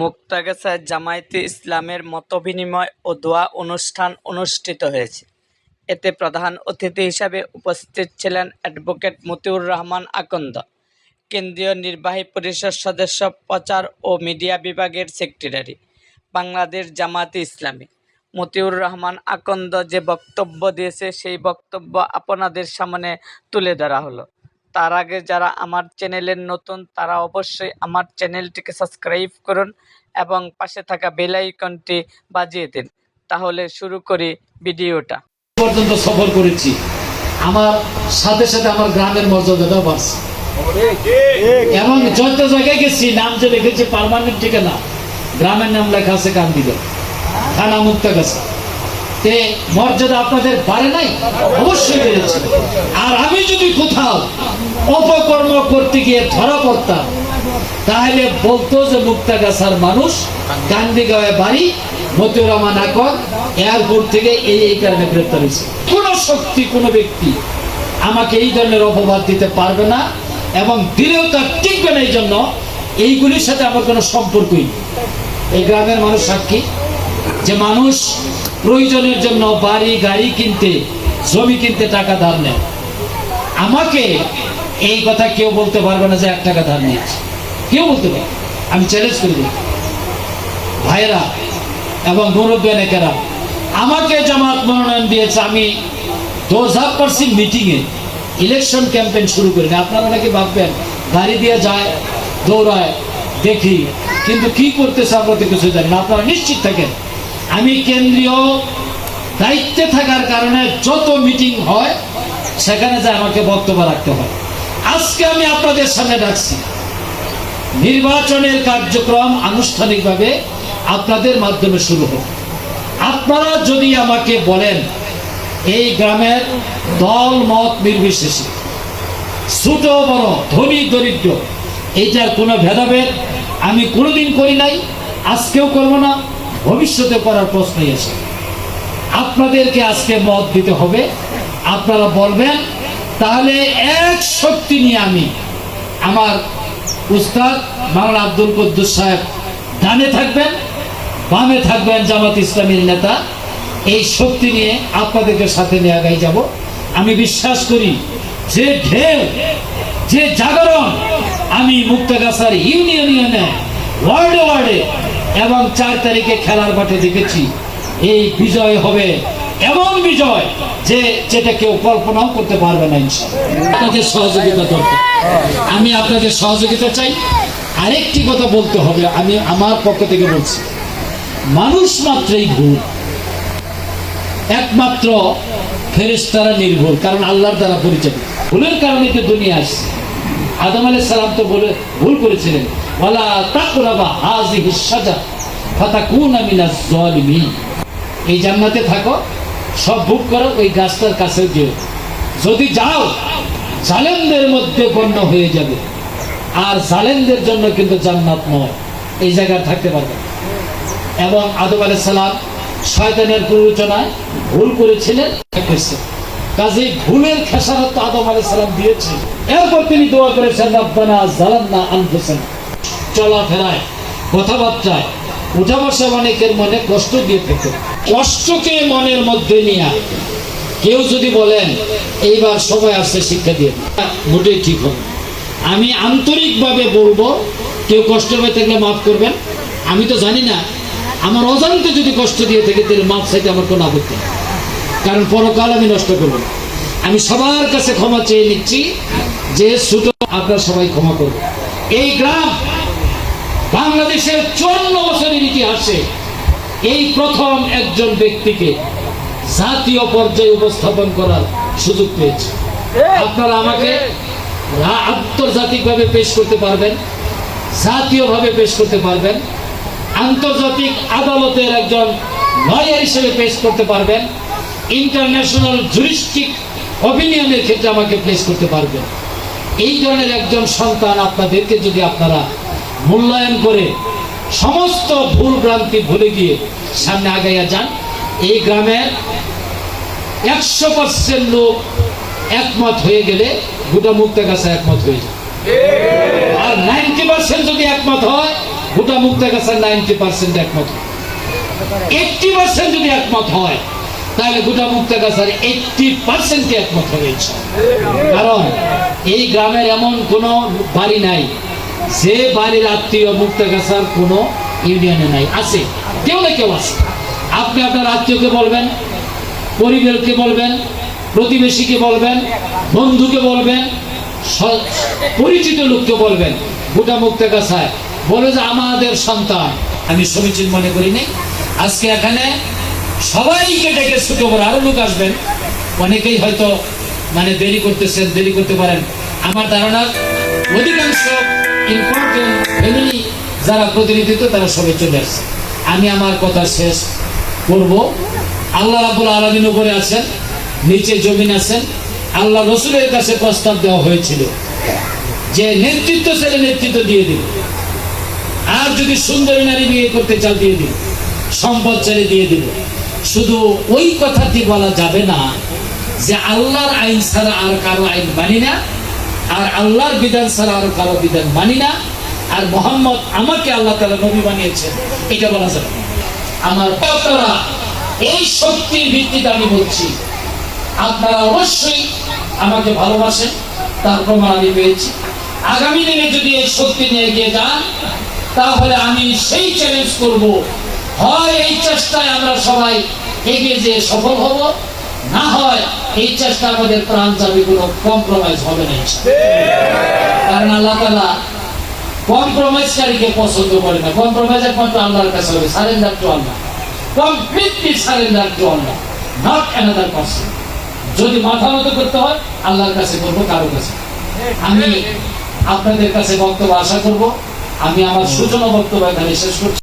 মুক্তাগাছায় জামায়াতে ইসলামের মতবিনিময় ও দোয়া অনুষ্ঠান অনুষ্ঠিত হয়েছে। এতে প্রধান অতিথি হিসাবে উপস্থিত ছিলেন অ্যাডভোকেট মতিউর রহমান আকন্দ, কেন্দ্রীয় নির্বাহী পরিষদ সদস্য প্রচার ও মিডিয়া বিভাগের সেক্রেটারি, বাংলাদেশ জামায়াতে ইসলামী। মতিউর রহমান আকন্দ যে বক্তব্য দিয়েছে, সেই বক্তব্য আপনাদের সামনে তুলে ধরা হলো। তার আগে যারা আমার চ্যানেলের নতুন, তারা অবশ্যই আমার চ্যানেলটিকে সাবস্ক্রাইব করুন এবং পাশে থাকা বেল আইকনটি বাজিয়ে দিন। তাহলে শুরু করি ভিডিওটা। পর্যন্ত সফর করেছি। আমার সাথে সাথে আমার গ্রামের মর্যাদাটাও বাড়ছে। এবং যত জায়গায় গেছি, নাম যে লিখেছি পারমানেন্ট ঠিকানা, গ্রামের নাম লেখা আছে কান্দিগঞ্জ থানা মুক্তা গেছে তে মর্যাদা আপনাদের বাড়ে নাই? অবশ্যই বেড়েছে। আর আমি যদি কোথাও অপকর্ম করতে গিয়ে ধরা পড়তাম, তাহলে বলতো যে মুক্তাগাছার মানুষ গান্ধীগাঁয়ে বাড়ি, মতিউর রহমান আকর এয়ারপোর্ট থেকে এই এই কারণে গ্রেপ্তার হয়েছে। কোন শক্তি, কোন ব্যক্তি আমাকে এই ধরনের অপবাদ দিতে পারবে না এবং দিলেও তার টিকবে না এই জন্য। এইগুলির সাথে আমার কোনো সম্পর্কই এই গ্রামের মানুষ সাক্ষী। যে মানুষ প্রয়োজনের জন্য বাড়ি, গাড়ি কিনতে, জমি কিনতে টাকা ধার নেয়। আমাকে এই কথা কেউ বলতে পারবে না যে এক টাকা ধার নিয়েছে। কেউ বলতে পারবে আমি চ্যালেঞ্জ করে দিই ভাইরা এবং মুরব্বেনেকেরা আমাকে জামাত মনোনয়ন দিয়েছে, আমি দোজাব করছি মিটিংয়ে ইলেকশন ক্যাম্পেইন শুরু করি না আপনারা নাকি ভাববেন, গাড়ি দিয়ে যায়, দৌড়ায়, দেখি, কিন্তু কি করতেছে আমরা কিছু জানি না। আপনারা নিশ্চিত থাকেন আমি কেন্দ্রীয় দায়িত্বে থাকার কারণে যত মিটিং হয়, সেখানে যে আমাকে বক্তব্য রাখতে হয়। আজকে আমি আপনাদের সামনে ডাকছি। নির্বাচনের কার্যক্রম আনুষ্ঠানিকভাবে আপনাদের মাধ্যমে শুরু হোক। আপনারা যদি আমাকে বলেন, এই গ্রামের দল মত নির্বিশেষে ছোট, বড়, ধনী, দরিদ্র, এইটার কোনো ভেদাভেদ আমি কোনোদিন করি নাই, আজকেও করব না। ভবিষ্যতে করার প্রশ্নই এসে আপনাদেরকে আজকে মত দিতে হবে। আপনারা বলবেন, তাহলে এক শক্তি নিয়ে আমি আমার উস্তাদ মাওলানা আব্দুল কুদ্দুস সাহেব ডানে থাকবেন, বামে থাকবেন জামাত ইসলামীর নেতা। এই শক্তি নিয়ে আপনাদেরকে সাথে নিয়ে আগাই যাব। আমি বিশ্বাস করি, যে ঢেউ, যে জাগরণ আমি মুক্তাগাছার ইউনিয়ন ইউনিয়নে, ওয়ার্ডে ওয়ার্ডে এবং চার তারিখে খেলার মাঠে দেখেছি, এই বিজয় হবে এমন বিজয় যে যেটা কেউ কল্পনাও করতে পারবে না আপনাদের সহযোগিতা দরকার। আমি আপনাদের সহযোগিতা চাই। আরেকটি কথা বলতে হবে, আমি আমার পক্ষ থেকে বলছি। মানুষ মাত্রই ভুল। একমাত্র ফেরেশতারা নির্ভুল, কারণ আল্লাহর দ্বারা পরিচালিত। ভুলের কারণে তো দুনিয়া আসছে। আদম আলাইহিস সালাম তো বলে ভুল করেছিলেন। ওয়ালা তাকরাবা হাযিহি সাজা ফাতাকুনা মিনাজ জালিমিন এই জান্নাতে থাকো, সব ভোগ করো, ওই গাছটার কাছে যেও। যদি যাও, জালেমদের মধ্যে গণ্য হয়ে যাবে। আর জালেমদের জন্য কিন্তু জান্নাত নয়, এই জায়গায় থাকতে পারবে এবং আদম আলাইহিস সালাম শয়তানের প্ররোচনায় ভুল করেছিলেন করেছে। কাজে ভুলের খেসারত আদম আলাইহিস সালাম দিয়েছে। এরপর তিনি দোয়া করেছেন, রব্বানা জালামনা আনফুসানা। চলাফেরায়, কথাবার্তায় উঠা বসা অনেকের মনে কষ্ট দিয়ে থাকে কষ্টকে মনের মধ্যে নিয়ে কেউ যদি বলেন, এইবার সময় আসছে, শিক্ষা দিয়ে। মোটেই ঠিক হবে। আমি আন্তরিকভাবে বলব, কেউ কষ্ট হয়ে থাকলে মাফ করবেন। আমি তো জানি না, আমার অজান্তে যদি কষ্ট দিয়ে থাকে, তাহলে মাফ চাইতে আমার কোনো আপত্তি নেই। কারণ পরকাল আমি নষ্ট করব আমি সবার কাছে ক্ষমা চেয়ে নিচ্ছি যে ছোট আপনারা সবাই ক্ষমা করবে এই গ্রাম বাংলাদেশের চুয়ান্ন বছরের ইতিহাসে এই প্রথম একজন ব্যক্তিকে জাতীয় পর্যায়ে উপস্থাপন করার সুযোগ পেয়েছে। আপনারা আমাকে আন্তর্জাতিকভাবে পেশ করতে পারবেন, জাতীয়ভাবে পেশ করতে পারবেন, আন্তর্জাতিক আদালতের একজন লয়ার হিসেবে পেশ করতে পারবেন ইন্টারন্যাশনাল জুরিস্টিক অপিনিয়নের ক্ষেত্রে আমাকে প্লেস করতে পারবেন এই ধরনের একজন সন্তান আপনাদেরকে যদি আপনারা মূল্যায়ন করে সমস্ত ভুল ভ্রান্তি ভুলে গিয়ে সামনে আগাইয়া যান, এই গ্রামের একশো পার্সেন্ট লোক একমত হয়ে গেলে গোটা মুক্ত কাছে একমত হয়ে যায়। আর নাইনটি পার্সেন্ট যদি একমত হয়, গোটা মুক্তা কাছে নাইনটি পার্সেন্ট একমত হয়। এইটটি পার্সেন্ট যদি একমত হয় তাহলে গোটা মুক্তা গাছের এইটটি পার্সেন্ট একমত হবে ইনশাআল্লাহ। কারণ এই গ্রামের এমন কোনো বাড়ি নাই, যে বাড়ির আত্মীয় মুক্তা গাছার কোনো ইউনিয়নে নাই, আছে, কেউ না কেউ আছে। আপনি আপনার আত্মীয়কে বলবেন, পরিবারকে বলবেন, প্রতিবেশীকে বলবেন, বন্ধুকে বলবেন পরিচিত লোককে বলবেন, গোটা মুক্তা গাছায় বলে যে আমাদের সন্তান। আমি সমীচীন মনে করি নাই আজকে এখানে সবাইকে ডেকে বড় আরও লোক আসবেন। অনেকেই হয়তো মানে দেরি করতেছেন, দেরি করতে পারেন। আমার ধারণা, অধিকাংশ ফ্যামিলি যারা প্রতিনিধিত্ব, তারা সবাই চলে আসছে। আমি আমার কথা শেষ করব। আল্লাহ রাবুল আলমিন উপরে আছেন, নিচে জমিন আছেন। আল্লাহ রসুলের কাছে প্রস্তাব দেওয়া হয়েছিল যে নেতৃত্ব ছেলে নেতৃত্ব দিয়ে দিন। আর যদি সুন্দরী নারী বিয়ে করতে চাও, দিয়ে দিন। সম্পদ ছেড়ে দিয়ে দিব শুধু ওই কথাটি বলা যাবে না যে আল্লাহর আইন ছাড়া আর কারও আইন মানি না, আর আল্লাহর বিধান ছাড়া আর কারও বিধান মানি না, আর মোহাম্মদ আমাকে আল্লাহ তালা নবী বানিয়েছেন, এটা বলা যাবে আমার আপনারা এই শক্তির ভিত্তিতে আমি বলছি, আপনারা অবশ্যই আমাকে ভালোবাসেন, তার প্রমাণ আমি পেয়েছি। আগামী দিনে যদি এই শক্তি নিয়ে এগিয়ে যান, তাহলে আমি সেই চ্যালেঞ্জ করব হয় এই চেষ্টায় আমরা সবাই এগিয়ে যেয়ে সফল হব। না হয় এই চেষ্টা আমাদের প্রাণ যাবে, কোনো কম্প্রোমাইজ হবে না কারণ আল্লাহ তালা কম্প্রোমাইজকারীকে পছন্দ করে না। কম্প্রোমাইজ একমাত্র আল্লাহর কাছে হবে surrender to Allah completely surrender to Allah not another person যদি মাথা মতো করতে হয়, আল্লাহর কাছে করব, কারও কাছে আমি আপনাদের কাছে বক্তব্য আশা করব। আমি আমার সূচনা বক্তব্য এখানে শেষ করছি।